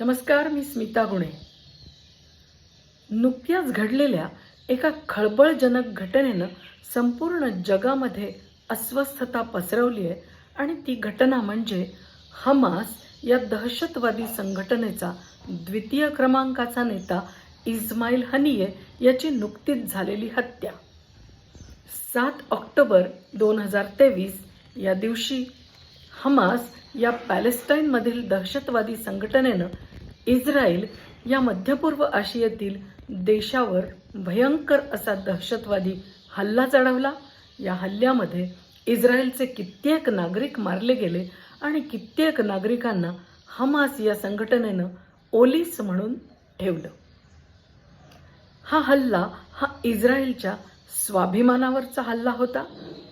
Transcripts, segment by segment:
नमस्कार मी स्मिता गुणे. नुकत्याच घडलेल्या एका खळबळजनक घटनेनं संपूर्ण जगामध्ये अस्वस्थता पसरवली आहे आणि ती घटना म्हणजे हमास या दहशतवादी संघटनेचा द्वितीय क्रमांकाचा नेता इस्माईल हनिये याची नुकतीच झालेली हत्या. सात ऑक्टोबर दोन हजार तेवीस या दिवशी हमास या पॅलेस्टाईनमधील दहशतवादी संघटनेनं इस्रायल या मध्यपूर्व आशियातील देशावर भयंकर असा दहशतवादी हल्ला चढवला. या हल्ल्यामध्ये इस्रायलचे कित्येक नागरिक मारले गेले आणि कित्येक नागरिकांना हमास या संघटनेनं ओलीस म्हणून ठेवलं. हा हल्ला हा इस्रायलच्या स्वाभिमानावरचा हल्ला होता.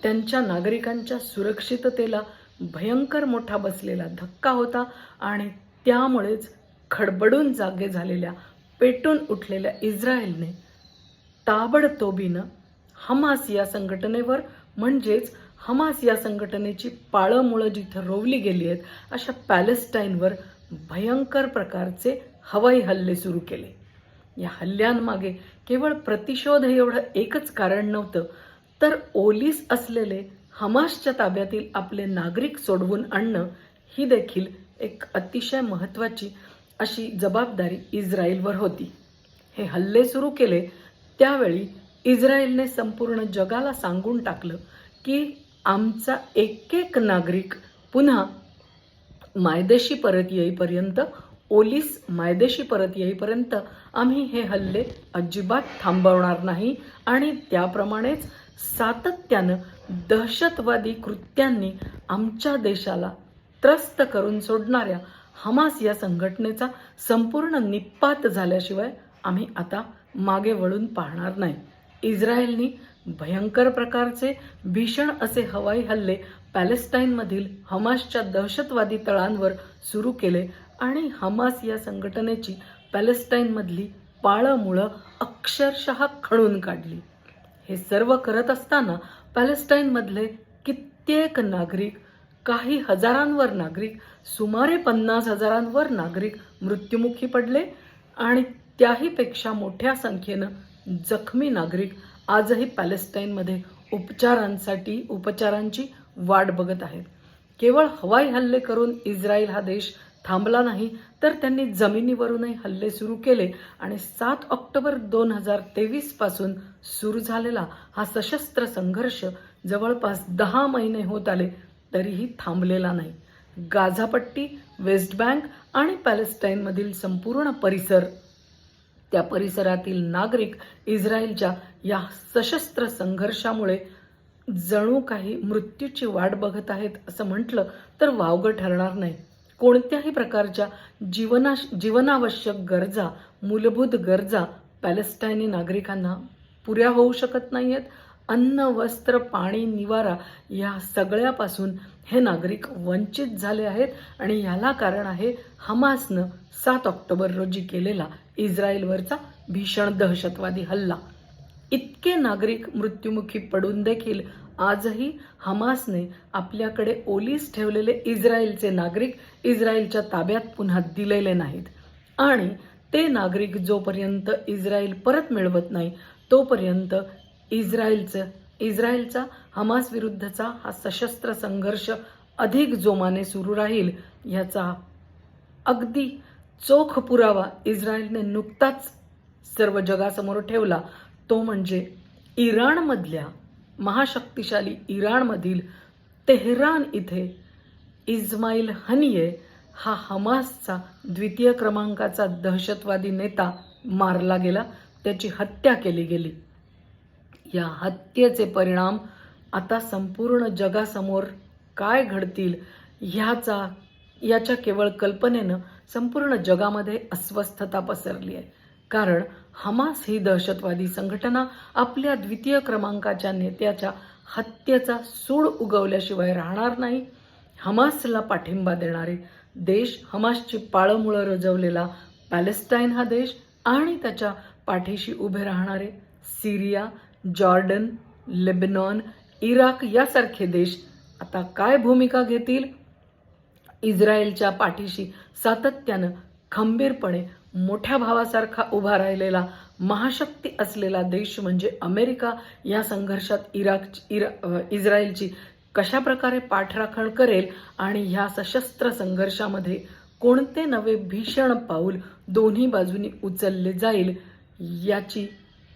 त्यांच्या नागरिकांच्या सुरक्षिततेला भयंकर मोठा बसलेला धक्का होता आणि त्यामुळेच खडबडून जागे झालेल्या पेटून उठलेल्या इस्रायलने ताबडतोबीनं हमास या संघटनेवर म्हणजेच हमास या संघटनेची पाळंमुळं जिथं रोवली गेली आहेत अशा पॅलेस्टाईनवर भयंकर प्रकारचे हवाई हल्ले सुरू केले. या हल्ल्यांमागे केवळ प्रतिशोध हे एवढं एकच कारण नव्हतं तर ओलीस असलेले हमासच्या ताब्यातील आपले नागरिक सोडवून आणणं ही देखील एक अतिशय महत्त्वाची अशी जबाबदारी इस्रायलवर होती. हे हल्ले सुरू केले त्यावेळी इस्रायलने संपूर्ण जगाला सांगून टाकलं की आमचा एक एक नागरिक पुन्हा मायदेशी परत येईपर्यंत ओलीस मायदेशी परत येईपर्यंत आम्ही हे हल्ले अजिबात थांबवणार नाही आणि त्याप्रमाणेच सातत्यानं दहशतवादी कृत्यांनी आमच्या देशाला त्रस्त करून सोडणाऱ्या हमास या संघटनेचा संपूर्ण निपात झाल्याशिवाय आम्ही आता मागे वळून पाहणार नाही. इस्रायलनी भयंकर प्रकारचे भीषण असे हवाई हल्ले पॅलेस्टाईनमधील हमासच्या दहशतवादी तळांवर सुरू केले आणि हमास या संघटनेची पॅलेस्टाईनमधली पाळमुळं अक्षरशः खणून काढली. हे सर्व करत असताना पॅलेस्टाईनमधले कित्येक नागरिक काही हजारांवर नागरिक सुमारे पन्नास हजारांवर नागरिक मृत्युमुखी पडले आणि त्याहीपेक्षा मोठ्या संख्येनं जखमी नागरिक आजही पॅलेस्टाईनमध्ये उपचारांसाठी उपचारांची वाट बघत आहेत. केवळ हवाई हल्ले करून इस्रायल हा देश थांबला नाही तर त्यांनी जमिनीवरूनही हल्ले सुरू केले आणि सात ऑक्टोबर दोन हजार तेवीसपासून सुरू झालेला हा सशस्त्र संघर्ष जवळपास दहा महिने होत आले तरीही थांबलेला नाही. गाझापट्टी वेस्ट बँक आणि पॅलेस्टाईनमधील संपूर्ण परिसर. त्या परिसरातील नागरिक इस्रायलच्या या सशस्त्र संघर्षामुळे जणू काही मृत्यूची वाट बघत आहेत असं म्हटलं तर वावगं ठरणार नाही. कोणत्याही प्रकारच्या जीवना जीवनावश्यक गरजा मूलभूत गरजा पॅलेस्टाईनी नागरिकांना पुऱ्या होऊ शकत नाही आहेत अन्न वस्त्र पाणी निवारा या सगळ्यापासून हे नागरिक वंचित झाले आहेत आणि ह्याला कारण आहे हमासनं सात ऑक्टोबर रोजी केलेला इस्रायलवरचा भीषण दहशतवादी हल्ला. इतके नागरिक मृत्युमुखी पडून देखील आजही हमासने आपल्याकडे ओलीस ठेवलेले इस्रायलचे नागरिक इस्रायलच्या ताब्यात पुन्हा दिलेले नाहीत. आणि ते नागरिक जोपर्यंत इस्रायल परत मिळवत नाही तोपर्यंत इस्रायलचं इस्रायलचा हमास विरुद्धचा हा सशस्त्र संघर्ष अधिक जोमाने सुरू राहील याचा अगदी चोख पुरावा इस्रायलने नुकताच सर्व जगासमोर ठेवला. तो म्हणजे इराणमधल्या महाशक्तिशाली इराणमधील तेहरान इथे इस्माईल हनिये हा हमासचा द्वितीय क्रमांकाचा दहशतवादी नेता मारला गेला. त्याची हत्या केली गेली. या हत्येचे परिणाम आता संपूर्ण जगासमोर काय घडतील ह्याचा याच्या केवळ कल्पनेनं संपूर्ण जगामध्ये अस्वस्थता पसरली आहे. कारण हमास ही दहशतवादी संघटना आपल्या द्वितीय क्रमांकाच्या नेत्याच्या हत्येचा सूड उगवल्याशिवाय राहणार नाही. हमासला पाठिंबा देणारे देश हमासची पाळंमुळं रजवलेला पॅलेस्टाईन हा देश आणि त्याच्या पाठीशी उभे राहणारे सिरिया जॉर्डन लेबनॉन इराक यासारखे देश आता काय भूमिका घेतील? इस्रायलच्या पाठीशी सातत्यानं खंबीरपणे मोठ्या भावासारखा उभा राहिलेला महाशक्ती असलेला देश म्हणजे अमेरिका या संघर्षात इराक इरा इस्रायलची कशा प्रकारे पाठराखण करेल आणि ह्या सशस्त्र संघर्षामध्ये कोणते नवे भीषण पाऊल दोन्ही बाजूनी उचलले जाईल याची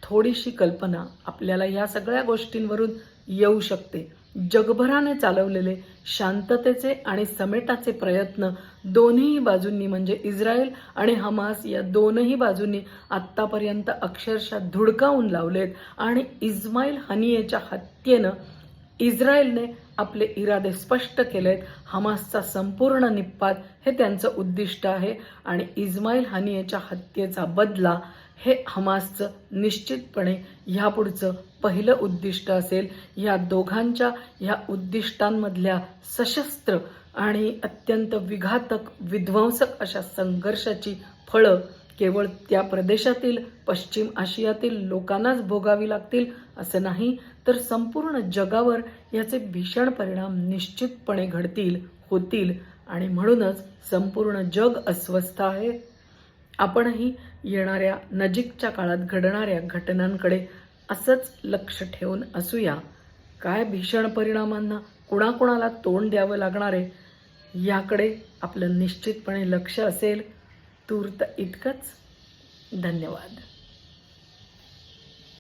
थोडीशी कल्पना आपल्याला या सगळ्या गोष्टींवरून येऊ शकते. जगभराने चालवलेले शांततेचे आणि समेटाचे प्रयत्न दोन्ही बाजूंनी म्हणजे इस्रायल आणि हमास या दोनही बाजूंनी आत्तापर्यंत अक्षरशः धुडकावून लावलेत आणि इस्माईल हनियेच्या हत्येनं इस्रायलने आपले इरादे स्पष्ट केलेत. हमासचा संपूर्ण निपात हे त्यांचं उद्दिष्ट आहे आणि इस्माईल हनियेच्या हत्येचा बदला हे हमासचं निश्चितपणे ह्यापुढचं पहिलं उद्दिष्ट असेल. या दोघांच्या ह्या उद्दिष्टांमधल्या सशस्त्र आणि अत्यंत विघातक विध्वंसक अशा संघर्षाची फळं केवळ त्या प्रदेशातील पश्चिम आशियातील लोकांनाच भोगावी लागतील असं नाही तर संपूर्ण जगावर याचे भीषण परिणाम निश्चितपणे घडतील होतील आणि म्हणूनच संपूर्ण जग अस्वस्थ आहे. आपणही येणाऱ्या नजीकच्या काळात घडणाऱ्या घटनांकडे असंच लक्ष ठेवून असूया. काय भीषण परिणामांना कुणाकुणाला तोंड द्यावं लागणार आहे याकडे आपलं निश्चितपणे लक्ष असेल. तूर्त इतकंच. धन्यवाद.